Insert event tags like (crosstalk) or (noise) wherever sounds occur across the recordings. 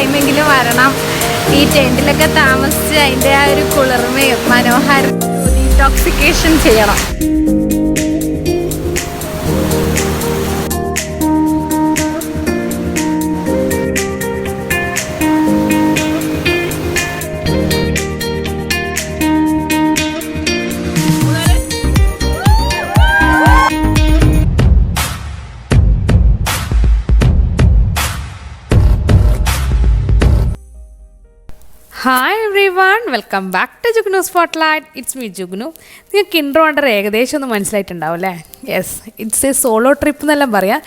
ടൈമെങ്കിലും വരണം. ഈ ടെന്റിലൊക്കെ താമസിച്ച് അതിന്റെ ആ ഒരു കുളിർമയും മനോഹാരം ഡീടോക്സിക്കേഷൻ ചെയ്യണം. Welcome back to Jugnu spotlight it's me Jugnu നിങ്ങൾക്ക് ഇൻട്രോ അണ്ടർ ഏകദേശം ഒന്ന് മനസ്സിലായിട്ടുണ്ടാവും അല്ലേ? Yes it's a solo trip എന്നെല്ലാം പറയാം.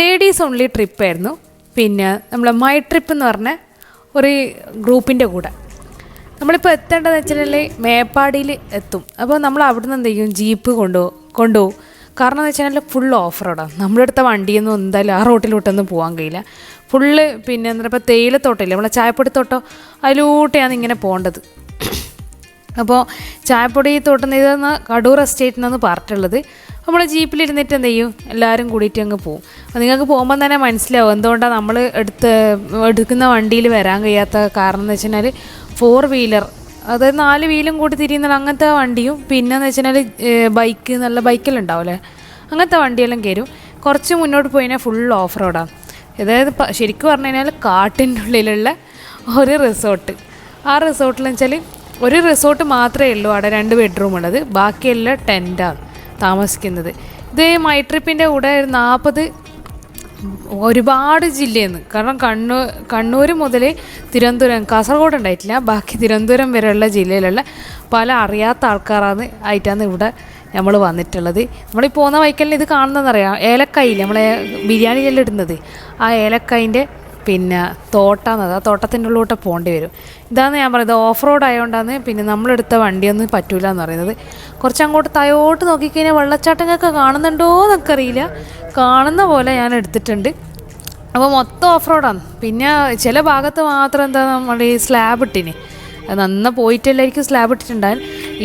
ലേഡീസ് ഓൺലി ട്രിപ്പായിരുന്നു പിന്നെ നമ്മൾ മൈ ട്രിപ്പ് എന്ന് പറഞ്ഞ ഒരു ഗ്രൂപ്പിന്റെ കൂടെ. നമ്മളിപ്പോൾ എത്തേണ്ടതെന്ന് വെച്ചിട്ടുണ്ടെങ്കിൽ മേപ്പാടിയിൽ എത്തും. അപ്പോൾ നമ്മൾ അവിടുന്ന് എന്ത് ചെയ്യും? ജീപ്പ് കൊണ്ടുപോകും കൊണ്ടുപോകും കാരണം എന്ന് വെച്ചാൽ ഫുൾ ഓഫ് നമ്മുടെ അടുത്ത വണ്ടിയൊന്നും എന്തായാലും ആ റോട്ടിലോട്ടൊന്നും പോകാൻ കഴിയില്ല. ഫുള്ള് പിന്നെ എന്താ പറയുക തേയിലത്തോട്ടമില്ല നമ്മളെ ചായപ്പൊടി തോട്ടോ അതിലൂടെയാണ് ഇങ്ങനെ പോകേണ്ടത്. അപ്പോൾ ചായപ്പൊടി തോട്ടം ഇതെന്ന് കടൂർ എസ്റ്റേറ്റിൽ നിന്ന് പറഞ്ഞിട്ടുള്ളത്. നമ്മൾ ജീപ്പിലിരുന്നിട്ട് എന്ത് ചെയ്യും? എല്ലാവരും കൂടിയിട്ട് അങ്ങ് പോകും അപ്പോൾ നിങ്ങൾക്ക് പോകുമ്പോൾ തന്നെ മനസ്സിലാവും എന്തുകൊണ്ടാണ് നമ്മൾ എടുത്ത് എടുക്കുന്ന വണ്ടിയിൽ വരാൻ കഴിയാത്ത കാരണം എന്ന് വെച്ചാൽ ഫോർ വീലർ അതായത് നാല് വീലും കൂടി തിരിയുന്ന അങ്ങനത്തെ വണ്ടിയും. പിന്നെ എന്ന് വെച്ചാൽ ബൈക്ക് നല്ല ബൈക്കെല്ലാം ഉണ്ടാവില്ലേ അങ്ങനത്തെ വണ്ടിയെല്ലാം കയറും. കുറച്ച് മുന്നോട്ട് പോയി കഴിഞ്ഞാൽ ഫുൾ ഓഫ് റോഡാണ് അതായത് ശരിക്കും പറഞ്ഞു കഴിഞ്ഞാൽ കാട്ടിന്റെ ഉള്ളിലുള്ള ഒരു റിസോർട്ട് ആ റിസോർട്ടിൽ വെച്ചാൽ ഒരു റിസോർട്ട് മാത്രമേ ഉള്ളൂ അവിടെ രണ്ട് ബെഡ്റൂം ഉള്ളത്. ബാക്കിയെല്ലാം ടെന്റാണ് താമസിക്കുന്നത്. ഇത് മൈ ട്രിപ്പിന്റെ കൂടെ ഒരു നാൽപ്പത് ഒരുപാട് ജില്ലയിൽ നിന്ന് കാരണം കണ്ണൂർ കണ്ണൂർ മുതൽ തിരുവനന്തപുരം കാസർഗോഡ് ഉണ്ടായിട്ടില്ല. ബാക്കി തിരുവനന്തപുരം വരെയുള്ള ജില്ലയിലുള്ള പല അറിയാത്ത ആൾക്കാരാണ് ആയിട്ടാണ് ഇവിടെ നമ്മൾ വന്നിട്ടുള്ളത്. നമ്മൾ ഈ പോകുന്ന വൈക്കലിൽ ഇത് കാണുന്നതെന്നറിയാം. ഏലക്കായി നമ്മളെ ബിരിയാണി ഇടുന്നത്. ആ ഏലക്കായിന്റെ പിന്നെ തോട്ടാന്നത് ആ തോട്ടത്തിന്റെ ഉള്ളിലോട്ട് പോകേണ്ടി വരും. ഇതാണ് ഞാൻ പറയുന്നത് ഓഫ് റോഡ് ആയതുകൊണ്ടാണ് പിന്നെ നമ്മളെടുത്ത വണ്ടിയൊന്നും പറ്റൂല എന്ന് പറയുന്നത്. കുറച്ച് അങ്ങോട്ട് തയോട്ട് നോക്കിക്കഴിഞ്ഞാൽ വെള്ളച്ചാട്ടങ്ങളൊക്കെ കാണുന്നുണ്ടോ എന്നൊക്കെ അറിയില്ല കാണുന്ന പോലെ ഞാൻ എടുത്തിട്ടുണ്ട്. അപ്പോൾ മൊത്തം ഓഫ് റോഡാണ് പിന്നെ ചില ഭാഗത്ത് മാത്രം എന്താ നമ്മൾ ഈ സ്ലാബ് ഇട്ടിന്. നന്ന പോയിട്ടല്ലായിരിക്കും സ്ലാബ് ഇട്ടിട്ടുണ്ടാകും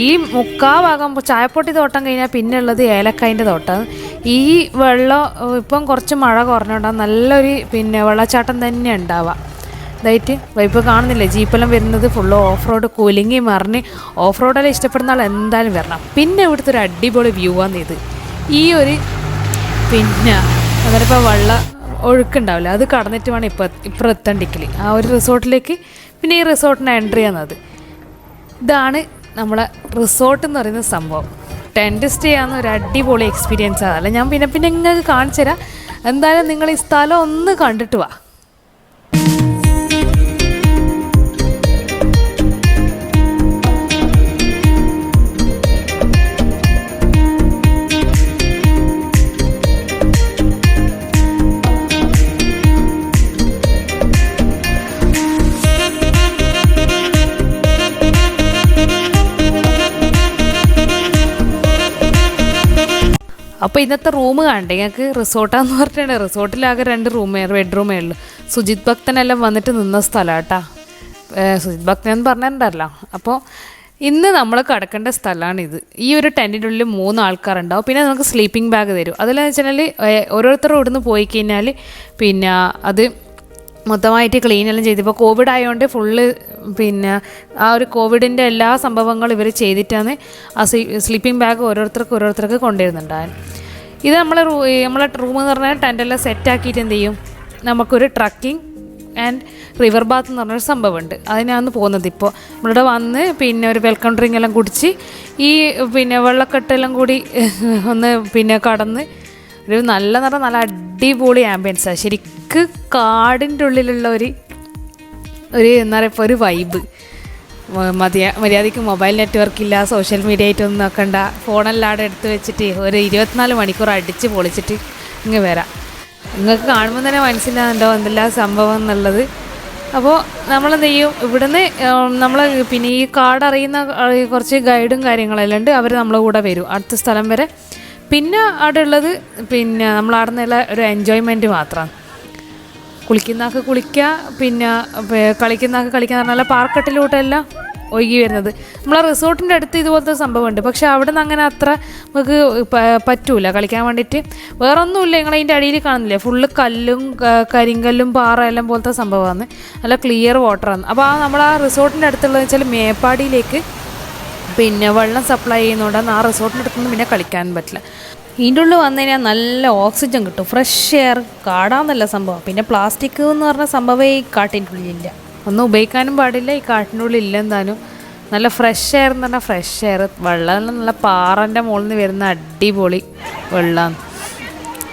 ഈ മുക്കാ ഭാഗം ചായപ്പൊട്ടി തോട്ടം കഴിഞ്ഞാൽ പിന്നെ ഉള്ളത് ഏലക്കായിന്റെ തോട്ടമാണ് ഈ വെള്ളം ഇപ്പം കുറച്ച് മഴ കുറഞ്ഞുകൊണ്ടാണ് നല്ലൊരു പിന്നെ വെള്ളച്ചാട്ടം തന്നെ ഉണ്ടാവുക ഇതായിട്ട് വൈപ്പ് കാണുന്നില്ലേ? ജീപ്പെല്ലാം വരുന്നത് ഫുള്ള് ഓഫ് റോഡ് കുലുങ്ങി മറിഞ്ഞ് ഓഫ് റോഡെല്ലാം ഇഷ്ടപ്പെടുന്ന ആൾ എന്തായാലും വരണം. പിന്നെ ഇവിടുത്തെ ഒരു അടിപൊളി വ്യൂ ആണ് ഇത്. ഈ ഒരു പിന്നെ അന്നേരം ഇപ്പോൾ വെള്ളം ഒഴുക്കുണ്ടാവില്ല? അത് കടന്നിട്ട് വേണം ഇപ്പോൾ ഇപ്പുറം എത്തണ്ടിക്കൽ ആ ഒരു റിസോർട്ടിലേക്ക് പിന്നെ ഈ റിസോർട്ടിന് എൻട്രി ചെയ്യുന്നത് ഇതാണ് നമ്മളെ റിസോർട്ട് എന്ന് പറയുന്ന സംഭവം. ടെന്റ് സ്റ്റേ ആകുന്ന ഒരു അടിപൊളി എക്സ്പീരിയൻസ് ആണ് അല്ല ഞാൻ പിന്നെ പിന്നെ നിങ്ങൾക്ക് കാണിച്ചു തരാം എന്തായാലും നിങ്ങൾ ഈ സ്ഥലം ഒന്ന് കണ്ടിട്ട് വാ. അപ്പോൾ ഇന്നത്തെ റൂം കണ്ടേ ഞങ്ങൾക്ക് റിസോർട്ടാന്ന് പറഞ്ഞിട്ടുണ്ട്. റിസോർട്ടിലാകെ രണ്ട് റൂമേ ബെഡ്റൂമേ ഉള്ളൂ. സുജിത് ഭക്തനെല്ലാം വന്നിട്ട് നിന്ന സ്ഥലം കേട്ടാ സുജിത് ഭക്തൻ എന്ന് പറഞ്ഞിട്ടുണ്ടല്ലോ. അപ്പോൾ ഇന്ന് നമ്മൾ കിടക്കേണ്ട സ്ഥലമാണിത് ഈ ഒരു ടെന്റിന്റെ ഉള്ളിൽ മൂന്ന് ആൾക്കാരുണ്ടാവും പിന്നെ നമുക്ക് സ്ലീപ്പിംഗ് ബാഗ് തരും. അതിലെന്ന് വെച്ചാൽ ഓരോരുത്തരും ഇവിടുന്ന് പോയി കഴിഞ്ഞാൽ പിന്നെ അത് മൊത്തമായിട്ട് ക്ലീൻ എല്ലാം ചെയ്ത്. ഇപ്പോൾ കോവിഡ് ആയതുകൊണ്ട് ഫുള്ള് പിന്നെ ആ ഒരു കോവിഡിന്റെ എല്ലാ സംഭവങ്ങളും ഇവർ ചെയ്തിട്ടാണ് ആ സ്ലീപ്പിംഗ് ബാഗ് ഓരോരുത്തർക്ക് ഓരോരുത്തർക്ക് കൊണ്ടുവരുന്നുണ്ടായിരുന്നു ഇത് നമ്മൾ നമ്മളെ റൂം എന്ന് പറഞ്ഞാൽ ടെന്റെല്ലാം സെറ്റ് ആക്കിയിട്ട് എന്ത് ചെയ്യും? നമുക്കൊരു ട്രക്കിംഗ് ആൻഡ് റിവർ ബാത്ത് എന്ന് പറഞ്ഞൊരു സംഭവമുണ്ട്. അതിനാണ് പോകുന്നത് ഇപ്പോൾ നമ്മളിവിടെ വന്ന് പിന്നെ ഒരു വെൽക്കം ഡ്രിങ്ക് എല്ലാം കുടിച്ച് ഈ പിന്നെ വെള്ളക്കെട്ടെല്ലാം കൂടി (laughs) ഒന്ന് പിന്നെ കടന്ന് ഒരു നല്ല നല്ല നല്ല അടിപൊളി ആംബിയൻസാണ് ശരിക്ക് കാടിന്റെ ഉള്ളിലുള്ള ഒരു ഒരു എന്താ പറയുക ഒരു വൈബ് മതിയ മര്യാദയ്ക്ക് മൊബൈൽ നെറ്റ്വർക്ക് ഇല്ല സോഷ്യൽ മീഡിയ ആയിട്ടൊന്നും നോക്കണ്ട. ഫോണെല്ലാം എടുത്ത് വെച്ചിട്ട് ഒരു ഇരുപത്തിനാല് മണിക്കൂർ അടിച്ച് പൊളിച്ചിട്ട് ഇങ്ങ് വരാം. നിങ്ങൾക്ക് കാണുമ്പോൾ തന്നെ മനസ്സിലാകുന്നുണ്ടോ എന്തെല്ലാം സംഭവം എന്നുള്ളത്? അപ്പോൾ നമ്മളെന്ത് ചെയ്യും? ഇവിടുന്ന് നമ്മൾ പിന്നെ ഈ കാർഡ് അറിയുന്ന കുറച്ച് ഗൈഡും കാര്യങ്ങളെല്ലാം ഉണ്ട്. അവർ നമ്മളെ കൂടെ വരും. അടുത്ത സ്ഥലം വരെ. പിന്നെ അവിടെ ഉള്ളത് പിന്നെ നമ്മൾ അവിടെ നിന്നുള്ള ഒരു എൻജോയ്മെന്റ് മാത്രമാണ് കുളിക്കുന്നതൊക്കെ കുളിക്കുക പിന്നെ കളിക്കുന്നതൊക്കെ കളിക്കുക എന്ന് പറഞ്ഞാൽ പാർക്കട്ടിലോട്ടെല്ലാം ഒഴുകി വരുന്നത്. നമ്മളെ റിസോർട്ടിന്റെ അടുത്ത് ഇതുപോലത്തെ സംഭവമുണ്ട്. പക്ഷേ അവിടെ നിന്ന് അങ്ങനെ അത്ര നമുക്ക് പറ്റൂല കളിക്കാൻ വേണ്ടിയിട്ട്. വേറെ ഒന്നുമില്ല നിങ്ങൾ അതിന്റെ അടിയിൽ കാണുന്നില്ലേ? ഫുള്ള് കല്ലും കരിങ്കല്ലും പാറ എല്ലാം പോലത്തെ സംഭവമാണ്. നല്ല ക്ലിയർ വാട്ടറാണ് അപ്പോൾ ആ നമ്മൾ ആ റിസോർട്ടിന്റെ അടുത്തുള്ളതെന്ന് വെച്ചാൽ മേപ്പാടിയിലേക്ക് പിന്നെ വെള്ളം സപ്ലൈ ചെയ്യുന്നതുകൊണ്ടാണ് ആ റിസോർട്ടിന്റെ അടുത്തൊന്നും പിന്നെ കളിക്കാൻ പറ്റില്ല. ഇതിന്റെ ഉള്ളിൽ വന്നു കഴിഞ്ഞാൽ നല്ല ഓക്സിജൻ കിട്ടും. ഫ്രഷ് എയർ കാടാന്നല്ല സംഭവം. പിന്നെ പ്ലാസ്റ്റിക് എന്ന് പറഞ്ഞ സംഭവമേ ഈ കാട്ടിന്റെ ഉള്ളിലില്ല. ഒന്നും ഉപയോഗിക്കാനും പാടില്ല ഈ കാട്ടിന്റെ ഉള്ളിൽ ഇല്ല എന്തായാലും. നല്ല ഫ്രഷ് എയർ എന്ന് പറഞ്ഞാൽ ഫ്രഷ് എയർ വെള്ളം നല്ല പാറന്റെ മുകളിൽ നിന്ന് വരുന്ന അടിപൊളി വെള്ളമാണ്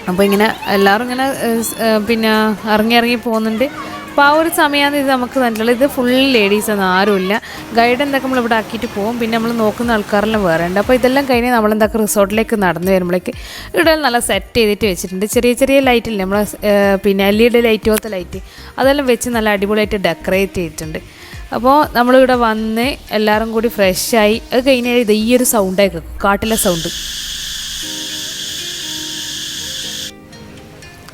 അപ്പോൾ ഇങ്ങനെ എല്ലാവരും ഇങ്ങനെ പിന്നെ ഇറങ്ങി ഇറങ്ങി പോകുന്നുണ്ട്. അപ്പോൾ ആ ഒരു സമയമാണ് ഇത് നമുക്ക് നല്ലത് ഇത് ഫുൾ ഒന്നും ആരുമില്ല. ഗൈഡ് എന്തൊക്കെ നമ്മൾ ഇവിടെ ആക്കിയിട്ട് പോകും പിന്നെ നമ്മൾ നോക്കുന്ന ആൾക്കാരെല്ലാം വേറെ ഉണ്ട്. അപ്പോൾ ഇതെല്ലാം കഴിഞ്ഞ് നമ്മൾ എന്തൊക്കെ റിസോർട്ടിലേക്ക് നടന്നു വരുമ്പോഴേക്ക് ഇവിടെ നല്ല സെറ്റ് ചെയ്തിട്ട് വെച്ചിട്ടുണ്ട്. ചെറിയ ചെറിയ ലൈറ്റില്ലേ നമ്മൾ പിന്നെ എൽ ഇ ഡി ലൈറ്റ് പോലത്തെ ലൈറ്റ് അതെല്ലാം വെച്ച് നല്ല അടിപൊളിയായിട്ട് ഡെക്കറേറ്റ് ചെയ്തിട്ടുണ്ട്. അപ്പോൾ നമ്മളിവിടെ വന്ന് എല്ലാവരും കൂടി ഫ്രഷായി അത് കഴിഞ്ഞാൽ ഇത് ഈ ഒരു സൗണ്ടായി കേൾക്കും. കാട്ടിലെ സൗണ്ട്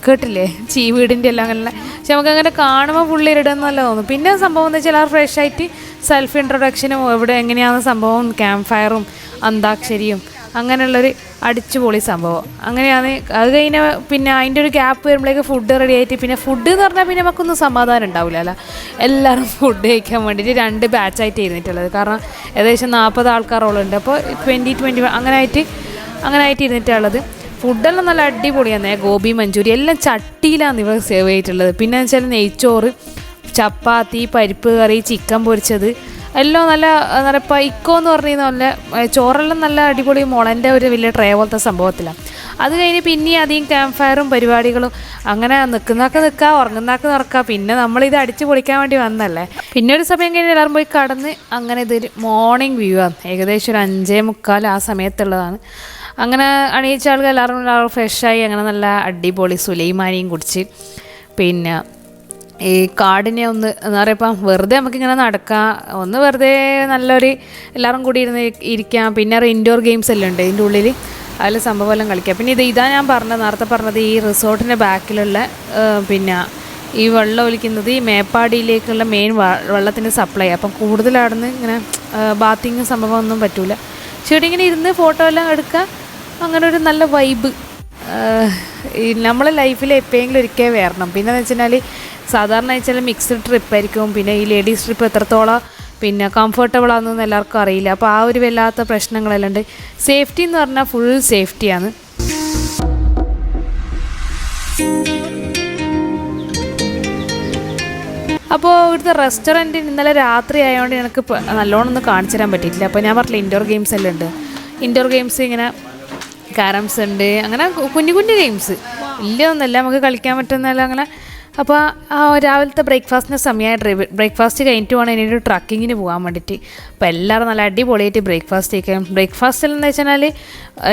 കേട്ടില്ലേ? ചീ വീടിന്റെ എല്ലാം അങ്ങനെ പക്ഷെ നമുക്ക് അങ്ങനെ കാണുമ്പോൾ പുള്ളി ഇടുന്നല്ല തോന്നും പിന്നെ സംഭവം എന്ന് വെച്ചാൽ ആ ഫ്രഷ് ആയിട്ട് സെൽഫ് ഇൻട്രൊഡക്ഷനും എവിടെ എങ്ങനെയാണ് സംഭവം ക്യാമ്പ് ഫയറും അന്താക്ഷരിയും അങ്ങനെയുള്ളൊരു അടിച്ചുപൊളി സംഭവം. അങ്ങനെയാണ് അത് കഴിഞ്ഞ പിന്നെ അതിന്റെ ഒരു ഗ്യാപ്പ് വരുമ്പോഴേക്ക് ഫുഡ് റെഡി ആയിട്ട് പിന്നെ ഫുഡ് എന്ന് പറഞ്ഞാൽ പിന്നെ നമുക്കൊന്നും സമാധാനം ഉണ്ടാവില്ല അല്ല. എല്ലാവരും ഫുഡ് കഴിക്കാൻ വേണ്ടിയിട്ട് രണ്ട് ബാച്ചായിട്ട് ഇരുന്നിട്ടുള്ളത്. കാരണം ഏകദേശം നാൽപ്പത് ആൾക്കാരോളം ഉണ്ട് അപ്പോൾ ട്വന്റി ട്വന്റി അങ്ങനെ ആയിട്ട് അങ്ങനെ ആയിട്ട് ഇരുന്നിട്ടുള്ളത്. ഫുഡെല്ലാം നല്ല അടിപൊളിയാണ് ഗോബി മഞ്ചൂരി എല്ലാം ചട്ടിയിലാണ് ഇവർ സെർവ് ചെയ്തിട്ടുള്ളത്. പിന്നെ വെച്ചാൽ നെയ്ച്ചോറ് ചപ്പാത്തി പരിപ്പ് കറി ചിക്കൻ പൊരിച്ചത്. എല്ലാം നല്ല എന്താ പറയുക പൈക്കോ എന്ന് പറഞ്ഞാൽ നല്ല ചോറെല്ലാം നല്ല അടിപൊളി മുളന്റെ ഒരു വലിയ ട്രേ പോലത്തെ സംഭവത്തിലാണ് അത് കഴിഞ്ഞ് പിന്നെ അധികം ക്യാമ്പ് ഫയറും പരിപാടികളും അങ്ങനെ നിൽക്കുന്നതൊക്കെ നിൽക്കുക ഉറങ്ങുന്നതൊക്കെ നിറക്കുക പിന്നെ നമ്മളിത് അടിച്ച് പൊളിക്കാൻ വേണ്ടി വന്നല്ലേ. പിന്നെ ഒരു സമയം കഴിഞ്ഞ് എല്ലാവരും പോയി കടന്ന് അങ്ങനെ ഇതൊരു മോർണിംഗ് വ്യൂ ആണ്. ഏകദേശം ഒരു അഞ്ചേ മുക്കാൽ ആ സമയത്തുള്ളതാണ്. അങ്ങനെ അണിയിച്ച ആളുകൾ എല്ലാവരും എല്ലാവരും ഫ്രഷായി അങ്ങനെ നല്ല അടിപൊളി സുലൈമാനിയും കുടിച്ച്. പിന്നെ ഈ കാടിനെ ഒന്ന് എന്താ പറയുക വെറുതെ നമുക്കിങ്ങനെ നടക്കാം. ഒന്ന് വെറുതെ നല്ലൊരു എല്ലാവരും കൂടി ഇരുന്ന് ഇരിക്കാം. പിന്നെ ഇൻഡോർ ഗെയിംസ് എല്ലാം ഉണ്ട് ഇതിന്റെ ഉള്ളിൽ അതിൽ സംഭവം എല്ലാം കളിക്കാം. പിന്നെ ഇത് ഇതാ ഞാൻ പറഞ്ഞത് നേരത്തെ പറഞ്ഞത് ഈ റിസോർട്ടിന്റെ ബാക്കിലുള്ള പിന്നെ ഈ വെള്ളം ഒലിക്കുന്നത് ഈ മേപ്പാടിയിലേക്കുള്ള മെയിൻ വെള്ളത്തിന്റെ സപ്ലൈ അപ്പം കൂടുതൽ നിന്ന് ഇങ്ങനെ ബാത്തിങ് സംഭവം ഒന്നും പറ്റൂല. ചെടി ഇങ്ങനെ ഇരുന്ന് ഫോട്ടോ എല്ലാം എടുക്കുക അങ്ങനെ ഒരു നല്ല വൈബ് നമ്മളെ ലൈഫിൽ എപ്പോഴെങ്കിലും ഒരിക്കൽ വരണം. പിന്നെ എന്ന് വെച്ചാൽ സാധാരണ വെച്ചാൽ മിക്സ്ഡ് ട്രിപ്പ് ആയിരിക്കും. പിന്നെ ഈ ലേഡീസ് ട്രിപ്പ് എത്രത്തോളം പിന്നെ കംഫർട്ടബിൾ ആണെന്നൊന്നും എല്ലാവർക്കും അറിയില്ല. അപ്പോൾ ആ ഒരു വല്ലാത്ത പ്രശ്നങ്ങളെല്ലാം ഉണ്ട്. സേഫ്റ്റി എന്ന് പറഞ്ഞാൽ ഫുൾ സേഫ്റ്റിയാണ് അപ്പോൾ ഇവിടുത്തെ റെസ്റ്റോറന്റ് ഇന്നലെ രാത്രി ആയതുകൊണ്ട് എനിക്ക് നല്ലോണം ഒന്നും കാണിച്ചു തരാൻ പറ്റിയിട്ടില്ല. അപ്പോൾ ഞാൻ പറഞ്ഞില്ല ഇൻഡോർ ഗെയിംസ് എല്ലാം ഉണ്ട്. ഇൻഡോർ ഗെയിംസ് ഇങ്ങനെ കാരംസ് ഉണ്ട്. അങ്ങനെ കുഞ്ഞു കുഞ്ഞു ഗെയിംസ് വലിയൊന്നുമല്ല നമുക്ക് കളിക്കാൻ പറ്റുന്നതല്ല അങ്ങനെ. അപ്പോൾ ആ രാവിലത്തെ ബ്രേക്ക്ഫാസ്റ്റിന്റെ സമയമായി ബ്രേക്ക്ഫാസ്റ്റ് കഴിഞ്ഞിട്ട് വേണം ഇനി ട്രക്കിങ്ങിന് പോകാൻ വേണ്ടിയിട്ട് അപ്പോൾ എല്ലാവരും നല്ല അടിപൊളിയായിട്ട് ബ്രേക്ക്ഫാസ്റ്റ് കഴിക്കാം ബ്രേക്ക്ഫാസ്റ്റിൽ എന്ന് വെച്ചാൽ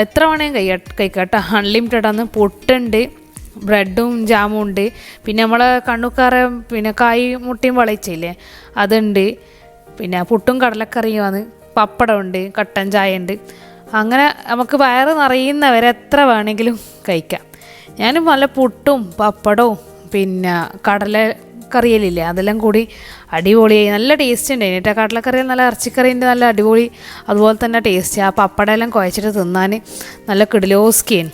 എത്ര വേണേലും കഴിയ കഴിക്കാട്ടോ അൺലിമിറ്റഡ് ആണ്. പൊട്ടുണ്ട് ബ്രെഡും ജാമും ഉണ്ട്. പിന്നെ നമ്മളെ കണ്ണുക്കാറ പിന്നെ കായ് മുട്ടയും വളയിച്ചില്ലേ അതുണ്ട്. പിന്നെ പുട്ടും കടലക്കറിയുമാണ്. പപ്പടമുണ്ട് കട്ടൻ ചായ ഉണ്ട്. അങ്ങനെ നമുക്ക് വയറ് നിറയുന്നവരെത്ര വേണമെങ്കിലും കഴിക്കാം. ഞാൻ നല്ല പുട്ടും പപ്പടവും പിന്നെ കടല കറിയലില്ലേ അതെല്ലാം കൂടി അടിപൊളിയായി. നല്ല ടേസ്റ്റ് ഉണ്ട് എന്നിട്ട് കടലക്കറിയിൽ നല്ല ഇറച്ചിക്കറിന്റെ നല്ല അടിപൊളി അതുപോലെ തന്നെ ടേസ്റ്റ് ആ പപ്പടം എല്ലാം കുഴച്ചിട്ട് തിന്നാൻ നല്ല കിടിലോസ്കിയാണ്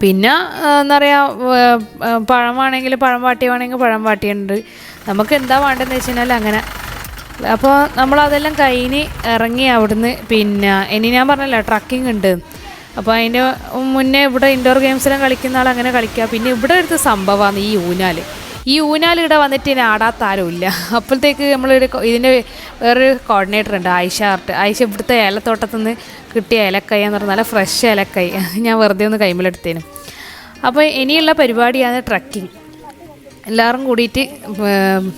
പിന്നെ എന്താ പറയുക പഴമാണെങ്കിൽ പഴം വാട്ടിയാണെങ്കിൽ പഴം വാട്ടിയുണ്ട് നമുക്ക് എന്താ വേണ്ടതെന്ന് വെച്ച് കഴിഞ്ഞാൽ അങ്ങനെ അപ്പോൾ നമ്മൾ അതെല്ലാം കഴിഞ്ഞ് ഇറങ്ങി അവിടുന്ന് പിന്നെ ഇനി ഞാൻ പറഞ്ഞല്ലോ ട്രക്കിംഗ് ഉണ്ട്. അപ്പോൾ അതിന്റെ മുന്നേ ഇവിടെ ഇൻഡോർ ഗെയിംസിലും കളിക്കുന്ന ആൾ അങ്ങനെ കളിക്കുക പിന്നെ ഇവിടെ എടുത്ത സംഭവമാണ് ഈ ഊനാൽ ഈ ഊനാൽ ഇവിടെ വന്നിട്ട് ഇനി ആടാത്ത ആരുമില്ല അപ്പോഴത്തേക്ക് നമ്മളൊരു ഇതിന്റെ വേറൊരു കോർഡിനേറ്റർ ഉണ്ട് ആയിഷ ആർട്ട് ആയിഷ ഇവിടുത്തെ ഏലത്തോട്ടത്തിൽ നിന്ന് കിട്ടിയ ഏലക്കായ എന്ന് പറഞ്ഞാൽ ഫ്രഷ് ഏലക്കായ. ഞാൻ വെറുതെ ഒന്ന് കൈമിലെടുത്തേനും. അപ്പോൾ ഇനിയുള്ള പരിപാടിയാണ് ട്രക്കിംഗ് എല്ലാവരും കൂടിയിട്ട്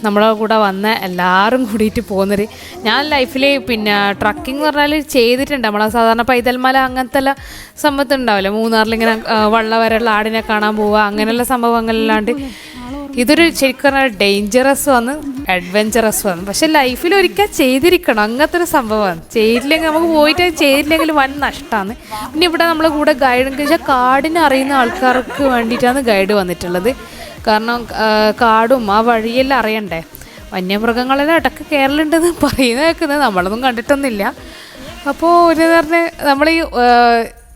നമ്മളെ കൂടെ വന്ന എല്ലാവരും കൂടിയിട്ട് പോകുന്നൊരു ഞാൻ ലൈഫിൽ പിന്നെ ട്രക്കിംഗ് എന്ന് പറഞ്ഞാൽ ചെയ്തിട്ടുണ്ട്. നമ്മളെ സാധാരണ പൈതൽമല അങ്ങനത്തെ എല്ലാം സംഭവത്തുണ്ടാവില്ല മൂന്നാറിൽ ഇങ്ങനെ വള്ള വരെയുള്ള ആടിനെ കാണാൻ പോവുക അങ്ങനെയുള്ള സംഭവങ്ങളിലാണ്ട്. ഇതൊരു ശരിക്കും പറഞ്ഞാൽ ഡേഞ്ചറസ് വന്ന് അഡ്വഞ്ചറസ് വന്ന് പക്ഷെ ലൈഫിൽ ഒരിക്കൽ ചെയ്തിരിക്കണം. അങ്ങനത്തെ ഒരു സംഭവമാണ്. ചെയ്തില്ലെങ്കിൽ നമുക്ക് പോയിട്ട് ചെയ്തില്ലെങ്കിൽ വൻ നഷ്ടമാണ് പിന്നെ ഇവിടെ നമ്മളെ കൂടെ ഗൈഡ് വെച്ചാൽ കാടിനെ അറിയുന്ന ആൾക്കാർക്ക് വേണ്ടിയിട്ടാണ് ഗൈഡ് വന്നിട്ടുള്ളത്. കാരണം കാടും ആ വഴിയെല്ലാം അറിയണ്ടേ? വന്യമൃഗങ്ങളെല്ലാം ഇടയ്ക്ക് കയറലുണ്ടെന്ന് (laughs) പറയുന്ന കേൾക്കുന്നത് നമ്മളൊന്നും കണ്ടിട്ടൊന്നുമില്ല. അപ്പോൾ ഒരു പറഞ്ഞ നമ്മൾ ഈ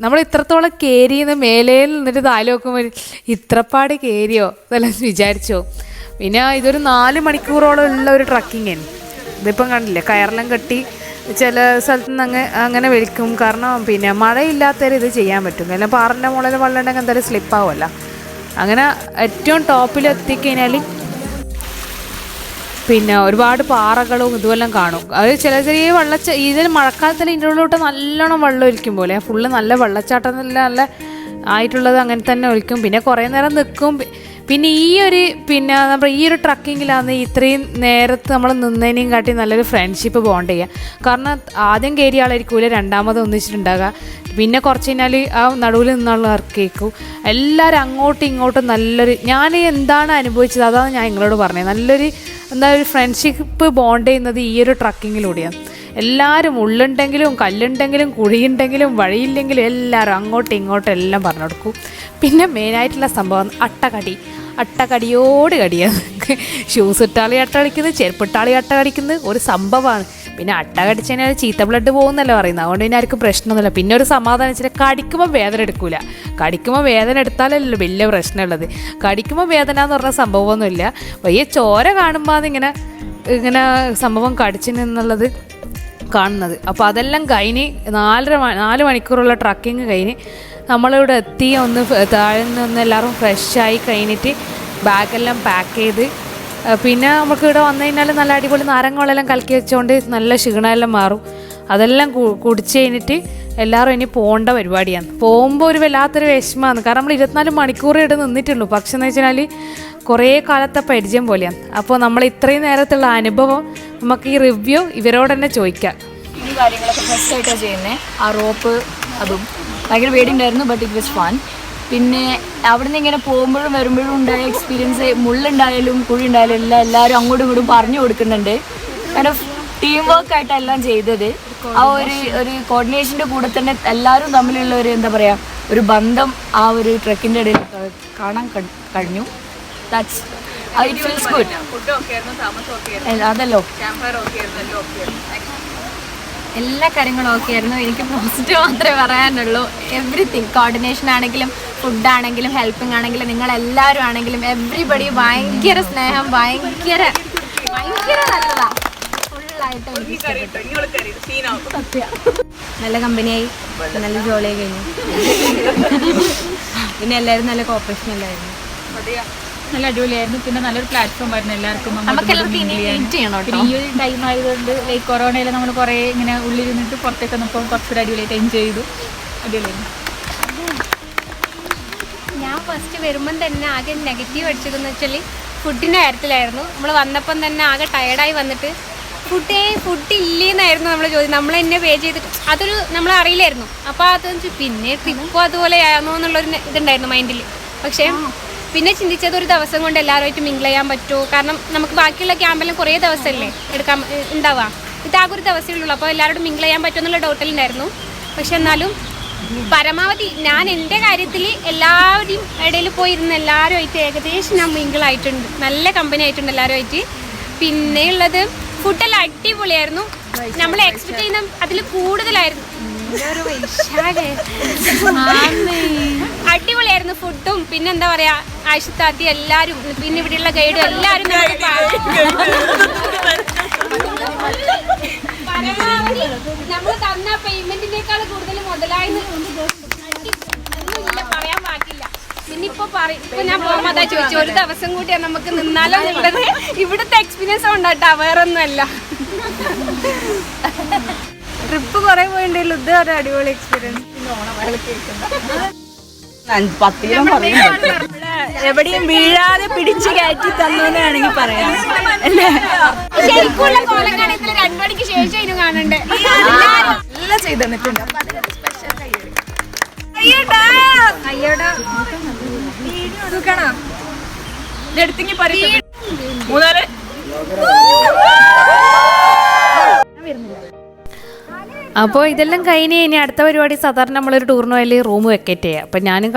നമ്മൾ ഇത്രത്തോളം കയറിയെന്ന് മേലയിൽ നിന്നിട്ട് താൽ നോക്കുമ്പോൾ ഇത്രപ്പാട് കയറിയോ ഇതെല്ലാം (laughs) വിചാരിച്ചോ. പിന്നെ ഇതൊരു നാല് മണിക്കൂറോളം ഉള്ള ഒരു ട്രക്കിങ് ഇതിപ്പം കണ്ടില്ലേ കയറെല്ലാം കെട്ടി ചില സ്ഥലത്ത് നിന്ന് അങ്ങ് അങ്ങനെ വലിക്കും. കാരണം പിന്നെ മഴയില്ലാത്തവരെ ഇത് ചെയ്യാൻ പറ്റും. അല്ലെങ്കിൽ പാറിന്റെ മുകളിൽ വെള്ളം ഉണ്ടെങ്കിൽ എന്തായാലും സ്ലിപ്പാവുമല്ല അങ്ങനെ ഏറ്റവും ടോപ്പിൽ എത്തിക്കഴിഞ്ഞാൽ പിന്നെ ഒരുപാട് പാറകളും ഇതുമെല്ലാം കാണും. അത് ചില ചെറിയ വെള്ളച്ച ഇതിൽ മഴക്കാലത്തിൽ ഇതിന്റെ ഉള്ളിലോട്ട് നല്ലോണം വെള്ളം ഒലിക്കും പോലെ. ഫുള്ള് നല്ല വെള്ളച്ചാട്ടം നല്ല നല്ല ആയിട്ടുള്ളത് അങ്ങനെ തന്നെ ഒലിക്കും. പിന്നെ കുറേ നേരം നിൽക്കും പിന്നെ ഈ ഒരു പിന്നെ നമ്മുടെ ഈ ഒരു ട്രക്കിങ്ങിലാണ് ഇത്രയും നേരത്ത് നമ്മൾ നിന്നതിനെയും കാട്ടി നല്ലൊരു ഫ്രണ്ട്ഷിപ്പ് ബോണ്ട് ചെയ്യുക കാരണം ആദ്യം കയറിയ ആളായിരിക്കൂല രണ്ടാമത് ഒന്നിച്ചിട്ടുണ്ടാകുക പിന്നെ കുറച്ച് കഴിഞ്ഞാൽ ആ നടുവിൽ നിന്നുള്ള കേൾക്കും. എല്ലാവരും അങ്ങോട്ടും ഇങ്ങോട്ടും നല്ലൊരു ഞാൻ എന്താണ് അനുഭവിച്ചത്? അതാണ് ഞാൻ നിങ്ങളോട് പറഞ്ഞത്. നല്ലൊരു എന്താ ഒരു ഫ്രണ്ട്ഷിപ്പ് ബോണ്ട് ചെയ്യുന്നത് ഈ ഒരു ട്രക്കിങ്ങിലൂടെയാണ് എല്ലാവരും ഉള്ളുണ്ടെങ്കിലും കല്ലുണ്ടെങ്കിലും കുഴിയുണ്ടെങ്കിലും വഴിയില്ലെങ്കിലും എല്ലാവരും അങ്ങോട്ടും ഇങ്ങോട്ടും എല്ലാം പറഞ്ഞു കൊടുക്കും. പിന്നെ മെയിനായിട്ടുള്ള സംഭവം അട്ടകടി. അട്ടകടിയോട് കടിയാണ് ഷൂസ് ഇട്ടാളി അട്ട കടിക്കുന്നത് ചെരുപ്പിട്ടാളി അട്ട കടിക്കുന്നത് ഒരു സംഭവമാണ്. പിന്നെ അട്ട കടിച്ചതിനാൽ ചീത്ത ബ്ലഡ് പോകുന്നല്ലോ പറയുന്നത്. അതുകൊണ്ട് പിന്നെ ആർക്കും പ്രശ്നമൊന്നുമില്ല. പിന്നെ ഒരു സമാധാനം വെച്ചാൽ കടിക്കുമ്പോൾ വേദന എടുക്കില്ല കടിക്കുമ്പോൾ വേദന എടുത്താലല്ലോ വലിയ പ്രശ്നമുള്ളത്. കടിക്കുമ്പോൾ വേദന എന്ന് പറഞ്ഞ സംഭവമൊന്നുമില്ല. വലിയ ചോര കാണുമ്പോൾ അതിങ്ങനെ ഇങ്ങനെ സംഭവം കടിച്ചു നിന്നുള്ളത് കാണുന്നത്. അപ്പോൾ അതെല്ലാം കഴിഞ്ഞ് നാലര നാല് മണിക്കൂറുള്ള ട്രക്കിങ് കഴിഞ്ഞ് നമ്മളിവിടെ എത്തി ഒന്ന് താഴെ നിന്ന് എല്ലാവരും ഫ്രഷായി കഴിഞ്ഞിട്ട് ബാഗെല്ലാം പാക്ക് ചെയ്ത് പിന്നെ നമുക്ക് ഇവിടെ വന്നു കഴിഞ്ഞാൽ നല്ല അടിപൊളി നാരങ്ങളെല്ലാം കലക്കി വെച്ചുകൊണ്ട് നല്ല ക്ഷീണമെല്ലാം മാറും. അതെല്ലാം കുടിച്ച് കഴിഞ്ഞിട്ട് എല്ലാവരും ഇനി പോകേണ്ട പരിപാടിയാണ്. പോകുമ്പോൾ ഒരു വല്ലാത്തൊരു വിഷമമാണ് കാരണം നമ്മൾ ഇരുപത്തിനാല് മണിക്കൂർ ഇവിടെ നിന്നിട്ടുള്ളൂ. പക്ഷെ എന്ന് വെച്ചാൽ കുറേ കാലത്തെ പരിചയം പോലെയാണ്. അപ്പോൾ നമ്മൾ ഇത്രയും നേരത്തുള്ള അനുഭവം നമുക്ക് ഈ റിവ്യൂ ഇവരോട് തന്നെ ചോദിക്കാം. ഈ കാര്യങ്ങളൊക്കെ ഫ്രഷ് ആയിട്ടാണ് ചെയ്യുന്നത്. ആ റോപ്പ് അതും ഭയങ്കര പേടിയുണ്ടായിരുന്നു ബട്ട് ഇറ്റ് വാസ് ഫൺ പിന്നെ അവിടെ നിന്ന് ഇങ്ങനെ പോകുമ്പോഴും വരുമ്പോഴും ഉണ്ടായ എക്സ്പീരിയൻസ് മുള്ളുണ്ടായാലും കുഴി ഉണ്ടായാലും എല്ലാം എല്ലാവരും അങ്ങോട്ടും ഇങ്ങോട്ടും പറഞ്ഞു കൊടുക്കുന്നുണ്ട്. കാരണം ടീം വർക്ക് ആയിട്ടെല്ലാം ചെയ്തത്. ആ ഒരു ഒരു കോർഡിനേഷന്റെ കൂടെ തന്നെ എല്ലാവരും തമ്മിലുള്ള ഒരു എന്താ പറയുക ഒരു ബന്ധം ആ ഒരു ട്രക്കിന്റെ ഇടയിൽ കാണാൻ കഴിഞ്ഞു. ദാറ്റ്സ് ഇറ്റ് ഫീൽസ് ഗുഡ് അതല്ലോ എല്ലാ കാര്യങ്ങളും ഓക്കെ ആയിരുന്നു. എനിക്ക് പോസിറ്റീവ് മാത്രമേ പറയാനുള്ളൂ. എവറിത്തിങ് കോർഡിനേഷൻ ആണെങ്കിലും ഫുഡ് ആണെങ്കിലും ഹെൽപ്പിംഗ് ആണെങ്കിലും നിങ്ങളെല്ലാവരും ആണെങ്കിലും എവറിബഡി ഭയങ്കര സ്നേഹം ഭയങ്കര ഭയങ്കര നല്ലതാ. ഫുള്ളായിട്ട്. നല്ല കമ്പനിയായി നല്ല ജോലിയായി കഴിഞ്ഞു. പിന്നെ എല്ലാവരും നല്ല കോപ്പറേഷൻ അല്ലായിരുന്നു. നല്ല അടിപൊളിയായിരുന്നു. പിന്നെ നല്ലൊരു പ്ലാറ്റ്ഫോം ആയിരുന്നു എല്ലാവർക്കും. പിന്നെ ഈ ഒരു ടൈം ആയതുകൊണ്ട് ലൈക്ക് കൊറോണയിൽ നമ്മൾ കുറേ ഇങ്ങനെ ഉള്ളിൽ നിന്നിട്ട് പുറത്തേക്ക് വന്നപ്പോൾ കുറച്ചൊരു അടിപൊളിയായിട്ട് എൻജോയ് ചെയ്തു. അടിപൊളിയായിരുന്നു. ഞാൻ ഫസ്റ്റ് വരുമ്പം തന്നെ ആകെ നെഗറ്റീവ് അടിച്ചതെന്ന് വെച്ചാൽ ഫുഡിന്റെ കാര്യത്തിലായിരുന്നു. നമ്മൾ വന്നപ്പം തന്നെ ആകെ ടയർഡായി വന്നിട്ട് ഫുഡേ ഫുഡ് ഇല്ലേന്നായിരുന്നു നമ്മൾ ചോദ്യം നമ്മൾ എന്നെ പേ ചെയ്തിട്ട് അതൊരു നമ്മൾ അറിയില്ലായിരുന്നു. അപ്പോൾ അത് പിന്നെ ട്രിപ്പും അതുപോലെ ആണോ എന്നുള്ളൊരു ഇതുണ്ടായിരുന്നു മൈൻഡിൽ പക്ഷേ പിന്നെ ചിന്തിച്ചത് ഒരു ദിവസം കൊണ്ട് എല്ലാവരുമായിട്ട് മിങ്കിൾ ചെയ്യാൻ പറ്റുമോ? കാരണം നമുക്ക് ബാക്കിയുള്ള ക്യാമ്പെല്ലാം കുറേ ദിവസമല്ലേ എടുക്കാൻ ഉണ്ടാവുക. ഇതാകെ ഒരു ദിവസമേ ഉള്ളൂ. അപ്പോൾ എല്ലാവരോടും മിങ്കിൾ ചെയ്യാൻ പറ്റുമോ എന്നുള്ള ഡൗട്ടിലുണ്ടായിരുന്നു പക്ഷെ എന്നാലും പരമാവധി ഞാൻ എന്റെ കാര്യത്തിൽ എല്ലാവരുടെയും ഇടയിൽ പോയിരുന്ന എല്ലാവരുമായിട്ട് ഏകദേശം ഞാൻ മിങ്കിൾ ആയിട്ടുണ്ട്. നല്ല കമ്പനി ആയിട്ടുണ്ട് എല്ലാവരുമായിട്ട്. പിന്നെയുള്ളത് ഫുഡെല്ലാം അടിപൊളിയായിരുന്നു. നമ്മൾ എക്സ്പെക്ട് ചെയ്യുന്ന അതിൽ കൂടുതലായിരുന്നു. അടിപൊളിയായിരുന്നു ഫുഡും പിന്നെ എന്താ പറയാ ആശുത്താത്തി എല്ലാരും പിന്നെ ഇവിടെയുള്ള ഗൈഡ് എല്ലാരും നമ്മൾ തന്ന പേയ്മെന്റിനേക്കാൾ കൂടുതൽ മുതലായി പറയാൻ പാടില്ല പിന്നെ ഇപ്പൊ പറയും ഇപ്പൊ ഞാൻ പോകുമ്പോ അതാ ചോദിച്ചു ഒരു ദിവസം കൂട്ടിയാ നമുക്ക് നിന്നാലോ എന്നുള്ളത് ഇവിടുത്തെ എക്സ്പീരിയൻസ് കൊണ്ടാട്ടാ വേറൊന്നുമല്ല. ട്രിപ്പ് കുറെ പോയിണ്ടല്ലോ ഇത് ഒരു അടിപൊളി എക്സ്പീരിയൻസ് എവിടെയും വീഴാതെ പിടിച്ചു കയറ്റി തന്നു വേണമെങ്കിൽ പറയാം. ശരിക്കുള്ള കോലം കാണത്തിൽ രണ്ടു മണിക്ക് ശേഷം ഇതിന് കാണണ്ടേ? എല്ലാം ചെയ്തു തന്നിട്ടുണ്ട്. എടുത്തെങ്കിൽ പറയും മൂന്നാൽ. അപ്പോൾ ഇതെല്ലാം കഴിഞ്ഞ് ഇനി അടുത്ത പരിപാടി സാധാരണ നമ്മളൊരു ടൂറിന് പോയാൽ റൂം വെക്കേറ്റ് ചെയ്യുക അപ്പം ഞാനും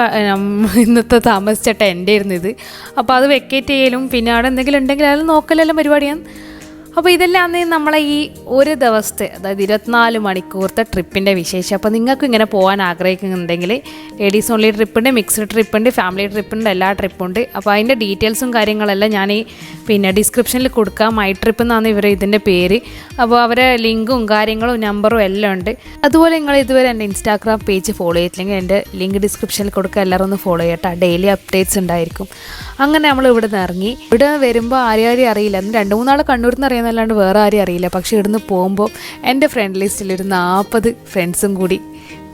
ഇന്നത്തെ താമസിച്ചിട്ട് എന്റെ ഇരുന്നത് അപ്പോൾ അത് വെക്കേറ്റ് ചെയ്യലും പിന്നെ അവിടെ എന്തെങ്കിലും ഉണ്ടെങ്കിൽ അതെല്ലാം നോക്കലെല്ലാം പരിപാടിയാണ്. അപ്പോൾ ഇതെല്ലാം നമ്മളെ ഈ ഒരു ദിവസത്തെ അതായത് ഇരുപത്തിനാല് മണിക്കൂറത്തെ ട്രിപ്പിന്റെ വിശേഷം. അപ്പോൾ നിങ്ങൾക്ക് ഇങ്ങനെ പോകാൻ ആഗ്രഹിക്കുന്നുണ്ടെങ്കിൽ ലേഡീസ് ഓൺലി ട്രിപ്പുണ്ട് മിക്സ്ഡ് ട്രിപ്പുണ്ട് ഫാമിലി ട്രിപ്പുണ്ട് എല്ലാ ട്രിപ്പുണ്ട് അപ്പോൾ അതിന്റെ ഡീറ്റെയിൽസും കാര്യങ്ങളെല്ലാം ഞാൻ ഈ പിന്നെ ഡിസ്ക്രിപ്ഷനിൽ കൊടുക്കാം. മൈ ട്രിപ്പ് എന്നാണ് ഇവർ ഇതിന്റെ പേര്. അപ്പോൾ അവരെ ലിങ്കും കാര്യങ്ങളും നമ്പറും എല്ലാം ഉണ്ട്. അതുപോലെ നിങ്ങൾ ഇതുവരെ എന്റെ ഇൻസ്റ്റാഗ്രാം പേജ് ഫോളോ ചെയ്തിട്ടില്ലെങ്കിൽ എന്റെ ലിങ്ക് ഡിസ്ക്രിപ്ഷനിൽ കൊടുക്കുക. എല്ലാവരും ഒന്ന് ഫോളോ ചെയ്യട്ടെ. ഡെയിലി അപ്ഡേറ്റ്സ് ഉണ്ടായിരിക്കും. അങ്ങനെ നമ്മൾ ഇവിടെ നിന്ന് ഇറങ്ങി. ഇവിടെ വരുമ്പോൾ ആരും ആരും അറിയില്ല. രണ്ട് മൂന്നാൾ കണ്ണൂരിൽ നിന്ന് അറിയുന്നല്ലാണ്ട് വേറെ ആരെയും അറിയില്ല. പക്ഷേ ഇവിടുന്ന് പോകുമ്പോൾ എന്റെ ഫ്രണ്ട് ലിസ്റ്റിൽ ഒരു നാൽപ്പത് ഫ്രണ്ട്സും കൂടി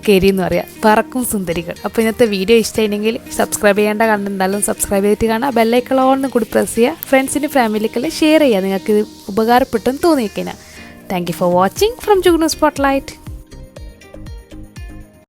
കയറി എന്ന് പറയാം. പറക്കും സുന്ദരികൾ. അപ്പോൾ ഇന്നത്തെ വീഡിയോ ഇഷ്ടമായിരുന്നെങ്കിൽ സബ്സ്ക്രൈബ് ചെയ്യേണ്ട കണ്ടിട്ടുണ്ടാലും സബ്സ്ക്രൈബ് ചെയ്തിട്ട് കാണാം ബെല്ലൈക്കളോന്ന് കൂടി പ്രസ് ചെയ്യുക. ഫ്രണ്ട്സിന്റെ ഫാമിലിക്കെല്ലാം ഷെയർ ചെയ്യുക. നിങ്ങൾക്ക് ഇത് ഉപകാരപ്പെട്ടെന്ന് തോന്നിയിരിക്കുന്നത് thank you for watching from Jugnu spotlight